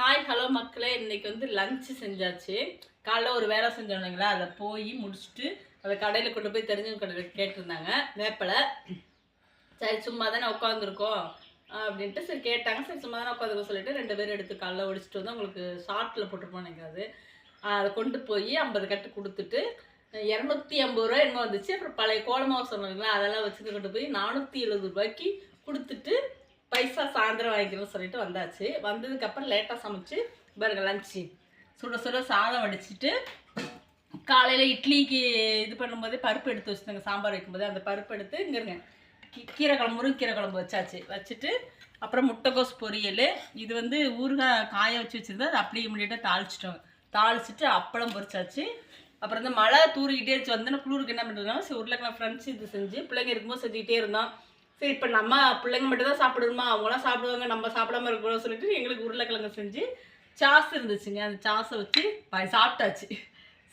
Hi hello மக்களே. இன்றைக்கி வந்து லஞ்சு செஞ்சாச்சு. காலைல ஒரு வேலை செஞ்சோம்ங்களா அதை போய் முடிச்சுட்டு அதை கடையில் கொண்டு போய் தெரிஞ்சவங்க கடையில் கேட்டிருந்தாங்க. வேப்பலை. சரி சும்மா தானே உட்காந்துருக்கோம் அப்படின்ட்டு சரி கேட்டாங்க. சரி சும்மா தானே உட்காந்துருக்கோம் சொல்லிட்டு ரெண்டு பேரும் எடுத்து காலைல ஒடிச்சிட்டு வந்து உங்களுக்கு ஷார்ட்டில் போட்டிருப்போம் நினைக்காது அதை கொண்டு போய் ஐம்பது கட்டு கொடுத்துட்டு இரநூத்தி ஐம்பது ரூபா என்னமோ வந்துச்சு? அப்புறம் பழைய கோலமாக சொன்னாங்களா அதெல்லாம் வச்சுட்டு கொண்டு போய் நானூற்றி எழுபது ரூபாய்க்கு கொடுத்துட்டு சாயந்தரம் வாங்கிக்கிறோம்னு சொல்லிட்டு வந்தாச்சு. வந்ததுக்கப்புறம் லேட்டாக சமைச்சு பாருங்க லஞ்சு சுட சுட சாதம் வடிச்சிட்டு காலையில் இட்லிக்கு இது பண்ணும்போது பருப்பு எடுத்து வச்சுருந்தேங்க. சாம்பார் வைக்கும்போது அந்த பருப்பு எடுத்து இங்கே இருங்க. கீ- கீரை குழம்பு முருங்கீரை குழம்பு வச்சாச்சு. வச்சுட்டு அப்புறம் முட்டைக்கோஸ் பொரியல். இது வந்து ஊறுகாய் காய வச்சு வச்சுருந்தா அதை அப்படியே இமீடியட்டாக தாளிச்சிட்டோம். தாளிச்சிட்டு அப்பளம் பொரிச்சாச்சு. அப்புறம் இந்த மழை தூரிக்கிட்டே இருந்துச்சு. வந்து குளிருக்கு என்ன பண்ணுறதுனால சரி உருளைக்கிழங்கு ஃப்ரெண்ட்ஸ் இது செஞ்சு பிள்ளைங்க இருக்கும்போது செஞ்சுக்கிட்டே இருந்தோம். சரி இப்போ நம்ம பிள்ளைங்க மட்டும் தான் சாப்பிடணுமா? அவங்களாம் சாப்பிடுவாங்க நம்ம சாப்பிடாம இருக்கணும்னு சொல்லிட்டு எங்களுக்கு உருளைக்கிழங்கு செஞ்சு சாஸ் இருந்துச்சுங்க. அந்த சாஸை வச்சு பாய் சாப்பிட்டாச்சு.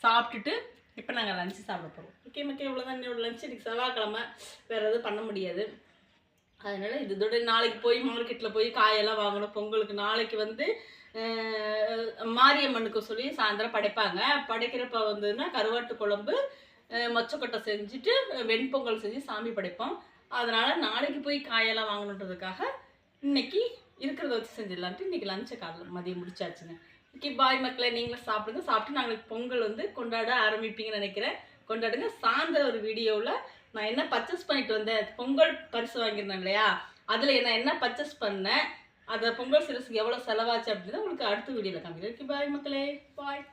சாப்பிட்டுட்டு இப்போ நாங்கள் லஞ்சு சாப்பிட போகிறோம் ஓகே மக்கள் இவ்வளோதான் என்னோட லஞ்சு இன்னைக்கு செவ்வாய்க்கிழமை. வேறு எதுவும் பண்ண முடியாது. அதனால் இதோட நாளைக்கு போய் மார்க்கெட்டில் போய் காயெல்லாம் வாங்கணும். பொங்கலுக்கு நாளைக்கு வந்து மாரியம்மனுக்கு சொல்லி சாயந்தரம் படைப்பாங்க. படைக்கிறப்ப வந்துன்னா கருவாட்டு குழம்பு மொச்சக்கொட்டை செஞ்சுட்டு வெண்பொங்கல் செஞ்சு சாமி படைப்போம். அதனால் நாளைக்கு போய் காயெல்லாம் வாங்கணுன்றதுக்காக இன்னைக்கு இருக்கிறத வச்சு செஞ்சிடலான்ட்டு இன்றைக்கி லஞ்சை காலையில் மதியம் முடிச்சாச்சுங்க. ஓகே பாய் மக்களை. நீங்களும் சாப்பிடுங்க. சாப்பிட்டு நாங்களுக்கு பொங்கல் வந்து கொண்டாட ஆரம்பிப்பீங்கன்னு நினைக்கிறேன். கொண்டாடுங்க. சார்ந்த ஒரு வீடியோவில் நான் என்ன பர்ச்சேஸ் பண்ணிட்டு வந்தேன்? பொங்கல் பரிசு வாங்கியிருந்தேன் இல்லையா? அதில் நான் என்ன பர்ச்சேஸ் பண்ணேன்? அதை பொங்கல் சிறுசுக்கு எவ்வளோ செலவாச்சு அப்படின்னு உங்களுக்கு அடுத்த வீடியோவில் காமிக்கிறேன். ஓகே பாய் மக்களே. பாய்